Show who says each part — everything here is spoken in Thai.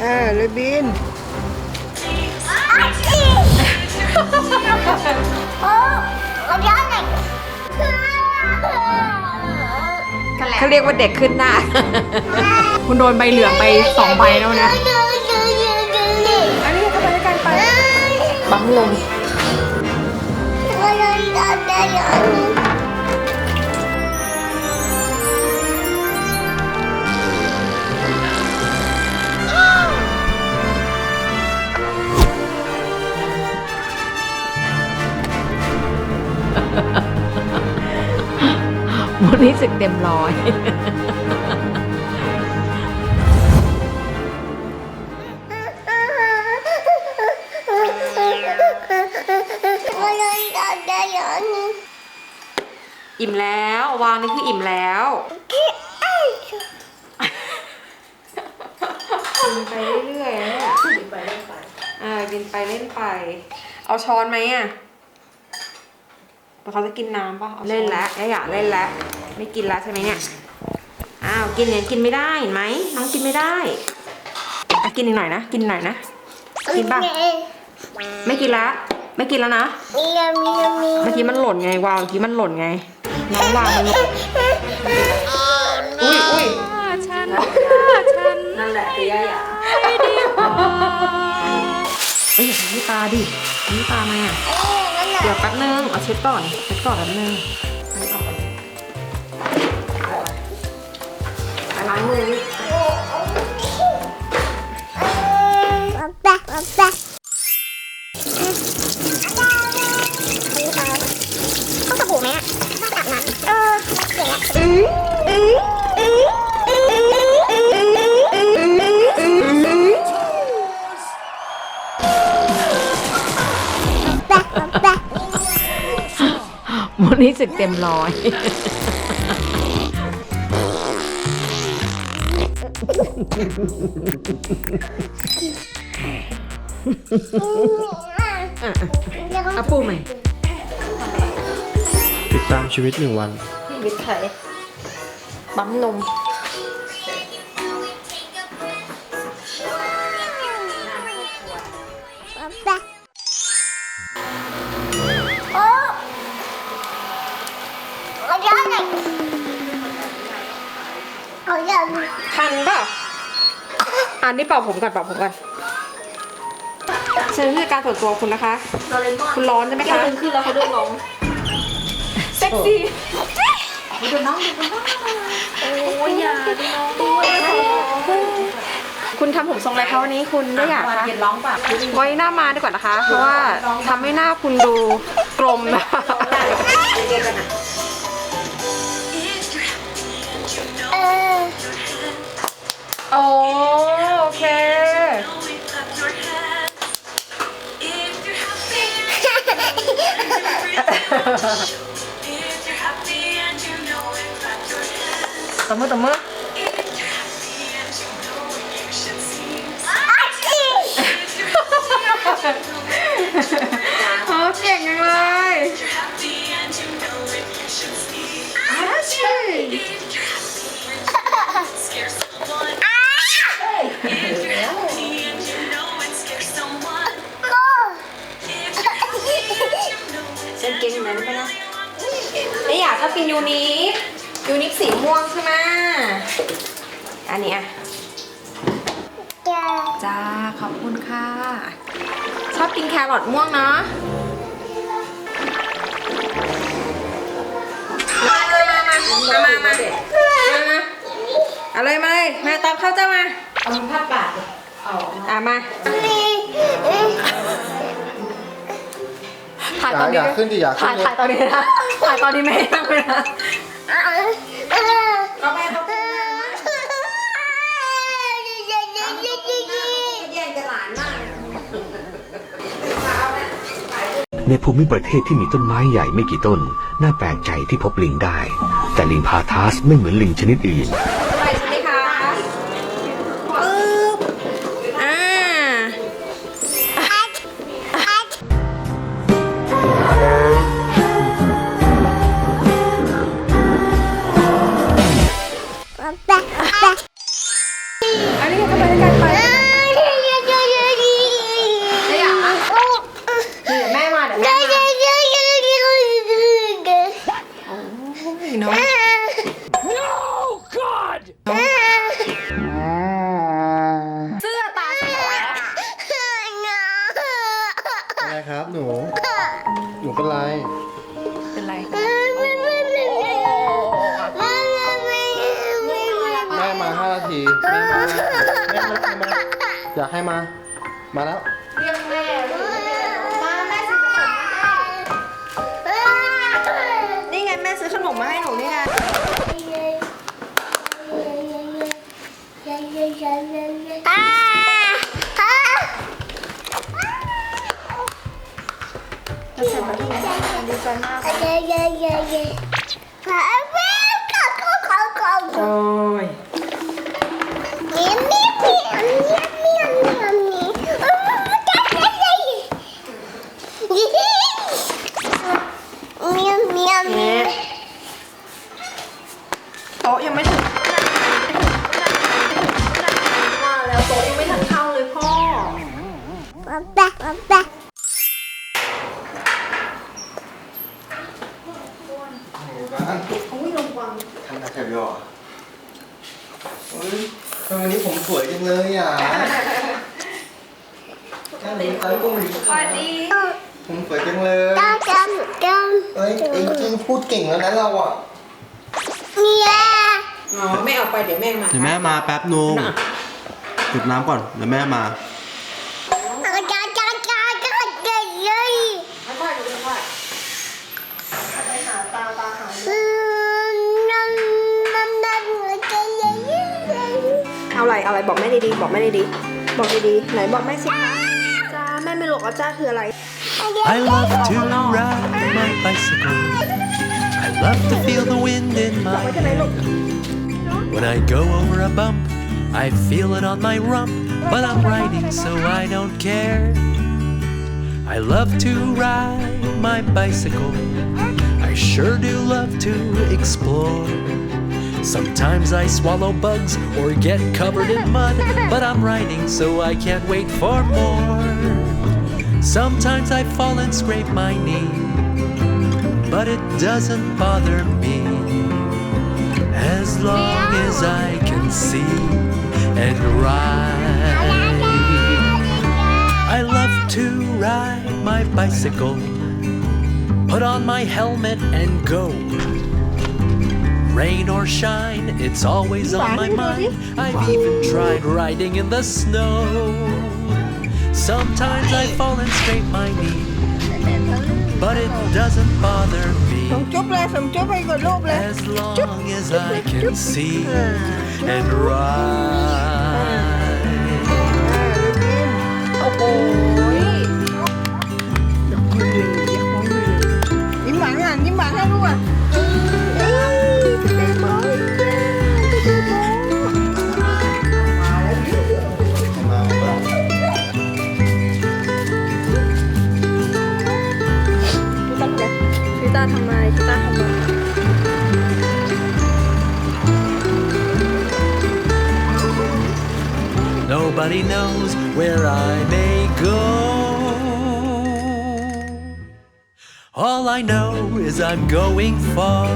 Speaker 1: เออเลยบิน
Speaker 2: เขาเรียกว่าเด็กขึ้นหน้า คุณโดนใบเหลืองไปสองใบแล้วนะอันนี้เข้าไปด้วยกันไปบังลม วันนี้สึกเต็มร้อยอิ่มแล้ววางนี่คืออิ่มแล้วกินไปเรื่อยๆนะเนี่ยกินไปเล่นไปอ่ากินไปเล่นไป เอาช้อนไหมอะ แต่เขาจะกินน้ำป่ะอาช้อนเล่นแล้วอย่าอยากเล่นแล้วไม่กินแล้วใช่ไหมเนี่ย อ้าวกินเนี่ยกินไม่ได้เห็นไหมน้องกินไม่ได้อะกินอีกหน่อยนะกินหน่อยนะ กินป่ะ ไม่กินละไม่กินแล้วนะเมื่อกี้มันหล่นไงวางเมื่อกี้มันหล่นไง น้องวางมันหล่นอุ้ยอุ้ยฉันฉันนั่นแหละตีย่าอย่าเอ้ยอย่าทำที่ตาดิทำที่ตามาอะเดี๋ยวแป๊บนึงเอาเช็ดก่อนเช็ดก่อนแป๊บนึงไปล้างมือ วันนี้สึกเต็มร้อยอาปูใหม่
Speaker 3: ติดตามชีวิตหนึ่งวัน
Speaker 2: วิตไทยปั๊มนม ทันป่ะอันนี้เป่าผมก่อนเป่าผมก่อนเชิญผู้จัดการส่วนตัวคุณนะคะคุณร้อนใช่ไหมคะขึ้นแล้วเขาดูร้องเซ็กซี่ดูน้องดูน้องโอ้ยอย่าดูน้องด้วยคุณทำผมทรงอะไรคะวันนี้คุณไม่อยากคะไว้หน้ามาดีกว่านะคะ เพราะว่าทำให้หน้าคุณดูกลมนะคะ โอ้โอเค ตบมือตบมือ ถ้ากินยูนิฟยูนิฟสีม่วงใช่ไหมอันนี้อะจ้า ขอบคุณค่ะ ชอบกินแครอทม่วงเนาะมาเลยมามามามามามาเอาเลยมาเลยมาตอบเข้าเจ้ามา เอาผ้าปาดเอาอะมาายตอนนี้
Speaker 3: อยากขึ้นดิอยากขึ้
Speaker 2: ถ่าย
Speaker 3: นเลย
Speaker 2: ถ่ายตอนนี้นะถ่ายตอนนี้ไม่ให้นั่งเลยนะเอาไปเขาแย่งกับหลานมาก
Speaker 4: ในภูมิประเทศที่มีต้นไม้ใหญ่ไม่กี่ต้น น่าแปลกใจที่พบลิงได้ แต่ลิงพาทาสไม่เหมือนลิงชนิดอื่น
Speaker 2: ม่
Speaker 1: มาแม่มาแม่มาอยากให้มา มาแล้ว
Speaker 2: เรียกแม่มาแม่ซื้อขนมมาให้นี่ไงแม่ซื้อขนมมาให้หนูนี่ไงดีใจมากโอ้ย ทำ
Speaker 1: ไมแคบยอเฮ้ยทำไมวันนี้ผมสวยจังเลยอะแค่นี้ตอนกุ้งดี
Speaker 2: สวัสดี
Speaker 1: ผมสวยจังเลยเฮ้ยไอ้จริงพูดเก่งแล้วนะเราอะ
Speaker 2: อ๋อ ไม่เอาไปเดี๋ยวแม่มา
Speaker 1: เดี๋ยวแม่มาแป๊บนึงจุดน้ำก่อนเดี๋ยวแม่มา
Speaker 2: อาอะไรเอาอะไรบอกแม่ดีๆบอกแม่ดีๆบอกดีๆไหนบอกแม่สิจ้าแม่ไม่หลอกว่าจ้าคืออะไร
Speaker 3: I love to ride my bicycle. I love to feel the wind in
Speaker 2: บอก
Speaker 3: my
Speaker 2: ไว้ที่ไหนลูก
Speaker 3: When I go over a bump, I feel it on my rump, but I'm riding so I don't care. I love to ride my bicycle. I sure do love to explore. Sometimes I swallow bugs or get covered in mud, but I'm riding so I can't wait for more. Sometimes I fall and scrape my knee, but it doesn't bother me as long as I can see and ride. I love to ride my bicycle, put on my helmet and go. Rain or shine, it's always on my mind. I've even tried riding in the snow. Sometimes I fall and scrape my knee, but it doesn't bother me. As long as I can see and ride. Nobody knows where I may go. All I know is I'm going far.